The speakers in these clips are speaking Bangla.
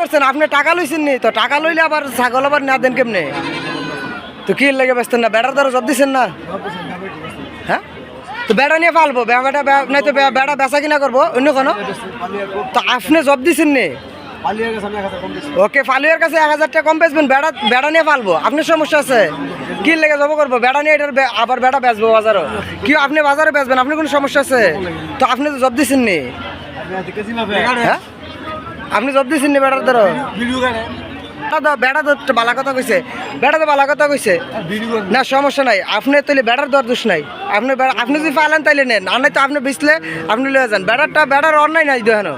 করছেন? আপনি টাকা লইছেন নি? তো টাকা লইলে আবার ছাগল আবার না দেন কেমনে? তো কি লেগে বেচতেন না? বেড়ার দ্বারা জব দিচ্ছেন না? হ্যাঁ? তো বেড়া নিয়ে পালবো বেড়াটা নাই তো বেড়া বেচা কিনা করব? অন্য কোনো? তো আপনি জব দিছেন নি? ওকে ফালুয়ার কাছে এক হাজার টাকা কম বেচবেন। বেড়া বেড়া নিয়ে পালবো আপনার সমস্যা আছে? কি লেগে জব করব? বেড়া নিয়ে এটার আবার বেড়া বেচবো বাজারও? কি আপনি বাজারে বেচবেন? আপনি কোনো সমস্যা আছে? তো আপনি তো জব দিছেন নি? হ্যাঁ? আপনি জব দিছেন নি বেড়ার দ্বারা বেড়া তো বালা কথা কইছে। বেড়া তো বালা কথা কইছে। না সমস্যা নাই। আপনি তাইলে বেড়ার দর দোষ নাই। আপনি আপনি যদি পালেন তাইলে নেন। আর নাই তো আপনি বেচলে আপনি লয়ে যান। বেড়ারটা বেড়ার অন্যায় নাই দেখানো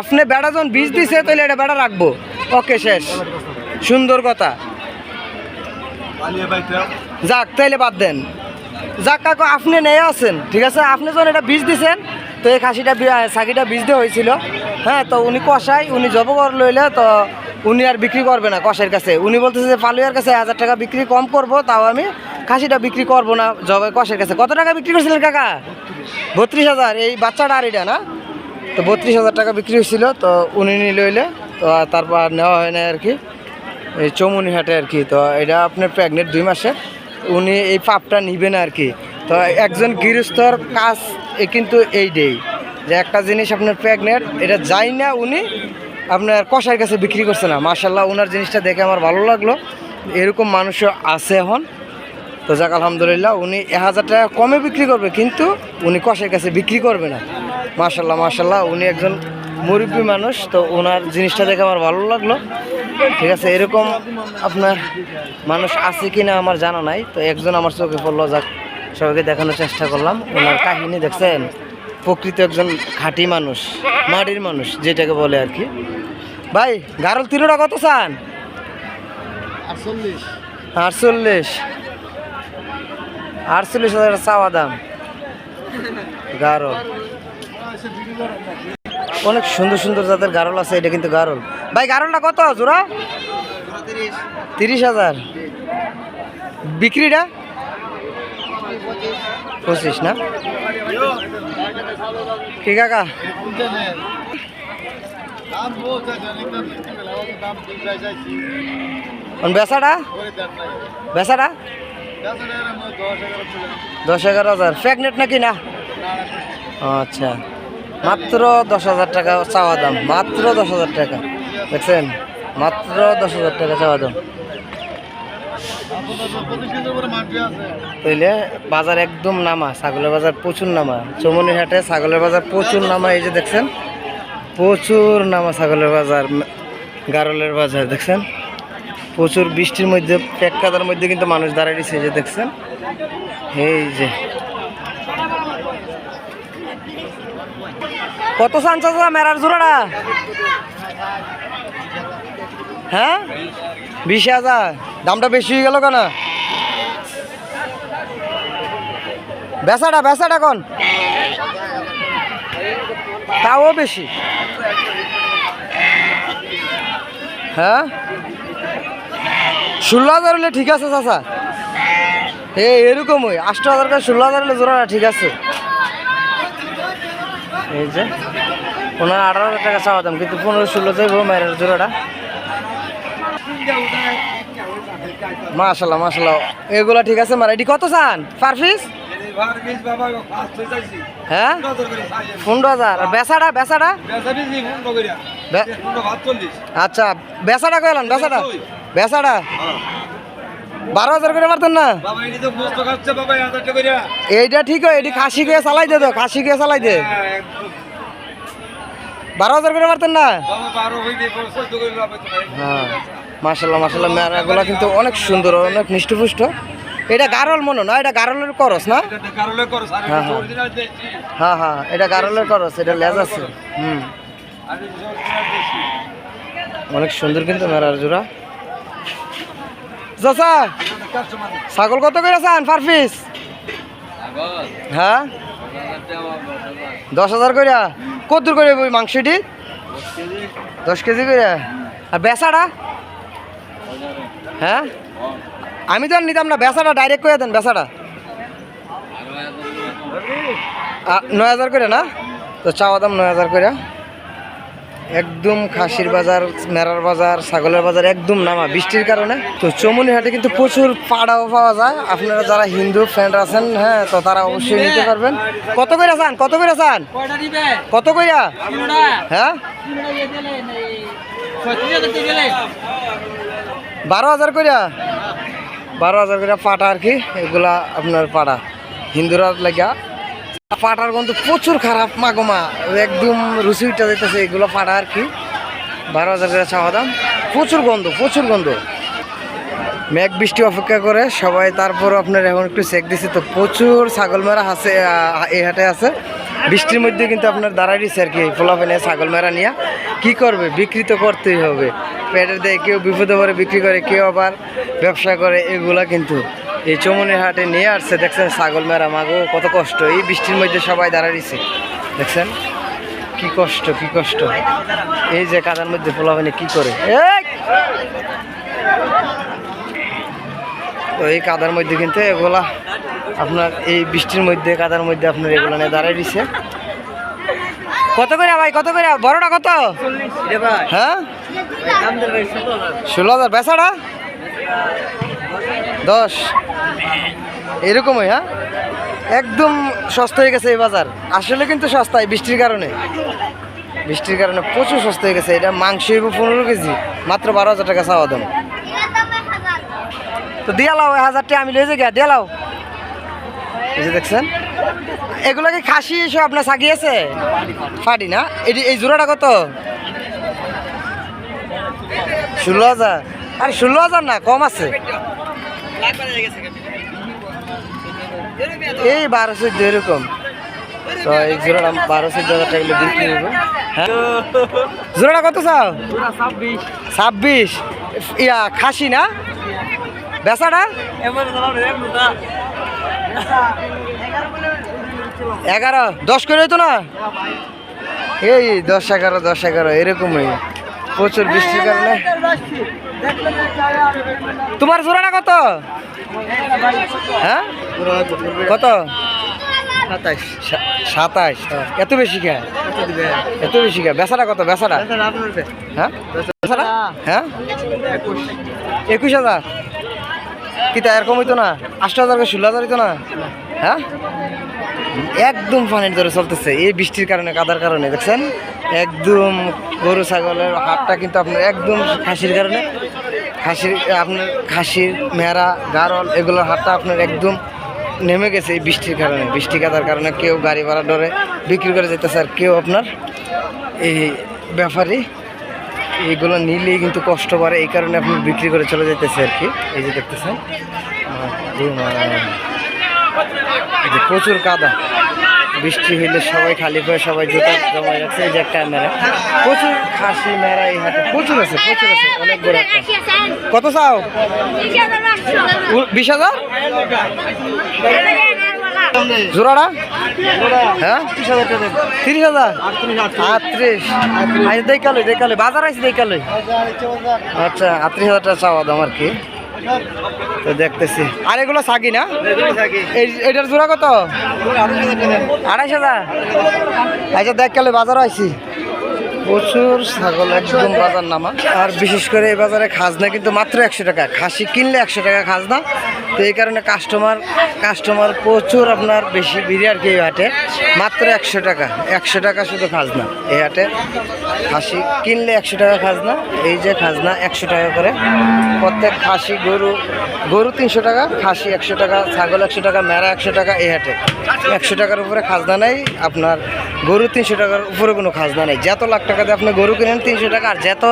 আপনি বেড়া যখন বীজ দিছে তাইলে এটা বেড়া রাখব। ওকে শেষ। সুন্দর কথা। যাক তাইলে বাদ দেন। যাক কাকু আপনি নেয়ে আছেন। ঠিক আছে? আপনি যখন এটা বীজ দিছেন তো এই খাসিটা ছাগিটা বীজ দিয়ে হয়েছিল। হ্যাঁ তো উনি কষাই উনি জব কর লইলে তো উনি আর বিক্রি করবে না কষের কাছে। উনি বলতেছে যে, পালুয়ার কাছে হাজার টাকা বিক্রি কম করব, তাও আমি খাসিটা বিক্রি করব না জবে কষের কাছে। কত টাকা বিক্রি করছিলেন কাকা? বত্রিশ হাজার। এই বাচ্চাটা আর এটা না? তো বত্রিশ হাজার টাকা বিক্রি হয়েছিল, তো উনি নিয়ে লইলে, তো তারপর নেওয়া হয় না আর কি। এই চমুনি হাটে আর কি, তো এটা আপনার প্রেগনেন্ট দুই মাসে। উনি এই পাপটা নিবে না আর কি। তো একজন গৃহস্থর কাজ কিন্তু এই দেই যে একটা জিনিস আপনার প্রেগনেন্ট এটা যাই না উনি আপনার কষার কাছে বিক্রি করছে না। মার্শাল্লাহ ওনার জিনিসটা দেখে আমার ভালো লাগল। এরকম মানুষও আছে এখন। তো যাক, আলহামদুলিল্লাহ, উনি এক হাজার টাকা কমে বিক্রি করবে, কিন্তু উনি কষের কাছে বিক্রি করবে না। মার্শাল্লাহ মার্শাল্লাহ উনি একজন মুরব্বী মানুষ, তো ওনার জিনিসটা দেখে আমার ভালো লাগল। ঠিক আছে, এরকম আপনার মানুষ আছে কি না আমার জানা নাই, তো একজন আমার চোখে পড়ল, যাক। সবাইকে দেখানোর চেষ্টা করলাম। ওনার কাহিনী দেখছেন প্রকৃত একজন খাঁটি মানুষ মাটির মানুষ যেটাকে বলে আর কি। ভাই গারল তিনোটা কত চান? আটচল্লিশ। আটচল্লিশ। হাজার চাওয়া দাম। গারল। অনেক সুন্দর সুন্দর জাতের গারল আছে এটা কিন্তু গারল। ভাই গারলটা কত? জোড়া? তিরিশ হাজার। বিক্রিটা? পঁচিশ না? কি কাকা? কোন বেচাটা? বেচাটা? দশ এগারো হাজার। প্রেগনেন্ট নাকি না? আচ্ছা। মাত্র দশ হাজার টাকা চাওয়া দাম। মাত্র দশ হাজার টাকা। দেখছেন? মাত্র দশ হাজার টাকা চাওয়া দাম। তাইলে বাজার একদম নামা, ছাগলের বাজার প্রচুর নামা। চমনি হাটে ছাগলের বাজার প্রচুর নামা, এই যে দেখছেন? প্রচুর নামা ছাগলের বাজার গারলের বাজার, দেখছেন? প্রচুর বৃষ্টির মধ্যে, পেট কাদার মধ্যে কিন্তু মানুষ দাঁড়িয়ে দিচ্ছে যে দেখছেন? এই যে। কত চাচা মেরার জোড়াটা? হ্যাঁ? বিশ হাজার। দামটা বেশি হয়ে গেল কেন? বেচাটা বেচাটা কোন তাও বেশি। হ্যাঁ? ষোলো হাজার হলে ঠিক আছে, চাচা। এ, এরকমই। আষ্ট হাজার করে ষোলো হাজার হলে জোড়াটা ঠিক আছে। এই যে ওনার আঠারো হাজার টাকা চাওয়া দাম, কিন্তু পনেরো ষোলো যাইব মায়ের জোড়াটা। মাশাল্লাহ মাশাল্লাহ এগুলা ঠিক আছে, মারা, এটি কত চান? Per piece? হ্যাঁ? পনেরো হাজার। আর বেচাটা বেচাটা? আচ্ছা বেচাটা কইলাম বেচাটা? বেচাটা? বারো হাজার করে পারতেন না? এইটা ঠিক হয়, এটি খাসি গিয়ে চালাই দে তো, খাসি গিয়ে চালাই দে। বারো হাজার করে পারতেন না? হ্যাঁ। মার্শাল্লাহ মার্শাল্লাহ মেয়ারাগুলো কিন্তু অনেক সুন্দর অনেক মিষ্টপুষ্ট। এটা গারল মনে না? এটা গারলের করস না? হ্যাঁ, হ্যাঁ। হ্যাঁ হ্যাঁ এটা গারলের করস এটা লেজ আছে। হুম। অনেক সুন্দর কিন্তু মেরার জোড়া। চাচা ছাগল কত করে চান পার পিস? হ্যাঁ? দশ হাজার করে কত দূর করে মাংসটি দশ কেজি। করে আর বেচাটা? হ্যাঁ? আমি তো আর নিতাম না বেচাটা ডাইরেক্ট করে দেন বেচাটা নয় হাজার করে না? তো চাওয়া দাম নয় হাজার করে। একদম খাসির বাজার মেরার বাজার ছাগলের বাজার একদম নামা। বৃষ্টির কারণে। তো চমুনি হাটে কিন্তু প্রচুর পাড়াও পাওয়া যায়। আপনারা যারা হিন্দু ফ্রেন্ড আছেন হ্যাঁ তো তারা অবশ্যই নিতে পারবেন। কত করে চান? কত করে চান? কত কইরা? হ্যাঁ? বারো হাজার কইরা? বারো হাজার কইরা পাটা আর কি, এগুলা আপনার পাড়া। হিন্দুরা লাগা। পাটার গন্ধ প্রচুর খারাপ মাগমা একদম রুচি উঠে যেতেছে এগুলো পাটা আর কি। বারো হাজার করে চাওয়া দাম। প্রচুর গন্ধ প্রচুর গন্ধ। মেঘ বৃষ্টি অপেক্ষা করে, সবাই তারপর আপনার এখন একটু চেক দিছে তো প্রচুর ছাগল মেরা আছে এই হাটে আছে। বৃষ্টির মধ্যে কিন্তু আপনার দাঁড়াই দিচ্ছে আর কি ফোলাফেনে ছাগল মেরা নিয়ে। কী করবে? বিক্রি তো করতেই হবে। পেটের দেয় কেউ বিপদে পরে বিক্রি করে, কেউ আবার ব্যবসা করে, এগুলা কিন্তু এই চমনের হাটে নিয়ে আসছে। দেখছেন ছাগল মেরা, মাগো, কত কষ্ট। এই বৃষ্টির মধ্যে সবাই দাঁড়াই দিছে দেখছেন? কি কষ্ট কি কষ্ট। এই যে কাদার মধ্যে ফোলাফেনে কি করে? তো এই কাদার মধ্যে কিন্তু এগুলা আপনার, এই বৃষ্টির মধ্যে, কাদার মধ্যে আপনার এগুলো নিয়ে দাঁড়াই দিছে কত করে ভাই কত করে? বড়টা কত? হ্যাঁ? ষোলো হাজার। বেচাটা দশ। এরকমই হ্যাঁ? একদম সস্তা হয়ে গেছে এই বাজার। আসলে কিন্তু সস্তায় বৃষ্টির কারণে। বৃষ্টির কারণে প্রচুর সস্তা হয়ে গেছে। এটা মাংস হইব পনেরো কেজি মাত্র বারো হাজার টাকা চাওয়া দাম। তো দিয়া লাও হাজার টাকা আমি লয়ে যাই দিয়া লাও। এই যে দেখছেন? এগুলো কি খাসি সব আপনার সাগিয়েছে ফাটি না? এটি এই জোড়াটা কত? ষোলো হাজার। আর ষোলো হাজার না, কম আছে। এই বারো চোদ্দ এরকম। তো এই জোড়াটা বারো চোদ্দ হাজার টাকা বিক্রি হবে হ্যাঁ? জোড়াটা কত চাও? ছাব্বিশ। ইয়া, খাসি না? বেচাটা? এগারো? দশ করে তো না? এই দশ এগারো দশ এগারো এরকমই। প্রচুর বৃষ্টির কারণে। তোমার জোড়াটা কত? হ্যাঁ? কত? সাতাইশ। এত বেশি কে এত বেশি কে বেচাটা কত? বেচাটা হ্যাঁ? বেচাটা হ্যাঁ? একুশ হাজার? কি তা এরকম হইতো না, আষ্ট হাজার ষোলো হাজার হইতো না। হ্যাঁ? একদম পানির ধরে চলতেছে, এই বৃষ্টির কারণে, কাদার কারণে, দেখছেন? একদম গরু, ছাগলের হাটটা কিন্তু আপনার একদম খাসির কারণে। খাসির, আপনার খাসির, মেরা, গারল, এগুলোর হাটটা আপনার একদম নেমে গেছে এই বৃষ্টির কারণে। বৃষ্টি, কাদার কারণে কেউ গাড়ি ভাড়া ডরে বিক্রি করে যেতেছে আর কেউ আপনার এই ব্যাপারী এইগুলো নিলেই কিন্তু কষ্ট করে এই কারণে আপনি বিক্রি করে চলে যেতেছে আর কি। এই যে দেখতেছেন প্রচুর কাদা। বৃষ্টি হইলে সবাই খালি করে সবাই জুতা জমা যাচ্ছে এই যে একটা মেরা প্রচুর খাসি মেরা এই হাটে প্রচুর আছে প্রচুর আছে অনেক বড় একটা। কত চাও? বিশ হাজার। জোড়াটা? হ্যাঁ? তিরিশ হাজার। আটত্রিশ। আচ্ছা দেখাল দেখাল বাজার আছে দেখাল আচ্ছা আটত্রিশ হাজার টাকা চাওয়া দাম আর কি। তো দেখতেছি। আর এগুলো সাকি না? এটার জোড়া কত? আড়াইশ হাজার। আচ্ছা দেখ কালে বাজার আইছি। প্রচুর ছাগল, একদম বাজার নামা। আর বিশেষ করে এই বাজারে খাজনা কিন্তু মাত্র একশো টাকা। খাসি কিনলে একশো টাকা খাজনা। তো এই কারণে কাস্টমার কাস্টমার প্রচুর আপনার বেশি ভিড়ে আর কি এই হাটে। মাত্র একশো টাকা। একশো টাকা শুধু খাজনা। এই হাটে খাসি কিনলে একশো টাকা খাজনা। এই যে খাজনা, একশো টাকা করে। প্রত্যেক খাসি গরু গরু তিনশো টাকা, খাসি একশো টাকা, ছাগল একশো টাকা, মেরা একশো টাকা এই হাটে। একশো টাকার উপরে খাজনা নেই। আপনার গরু তিনশো টাকার উপরে কোনো খাজনা নেই। যত লাখ টাকা দিয়ে আপনি গরু কিনেন, তিনশো টাকা। আর যত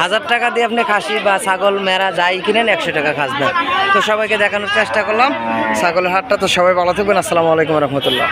হাজার টাকা দিয়ে আপনি খাসি বা ছাগল, মেরা, যাই কিনেন, একশো টাকা খাজনা তো সবাইকে দেখানোর চেষ্টা করলাম। ছাগলের হাটটা তো সবাই ভালো থাকবেন। আসসালামু আলাইকুম রহমতুল্লাহ।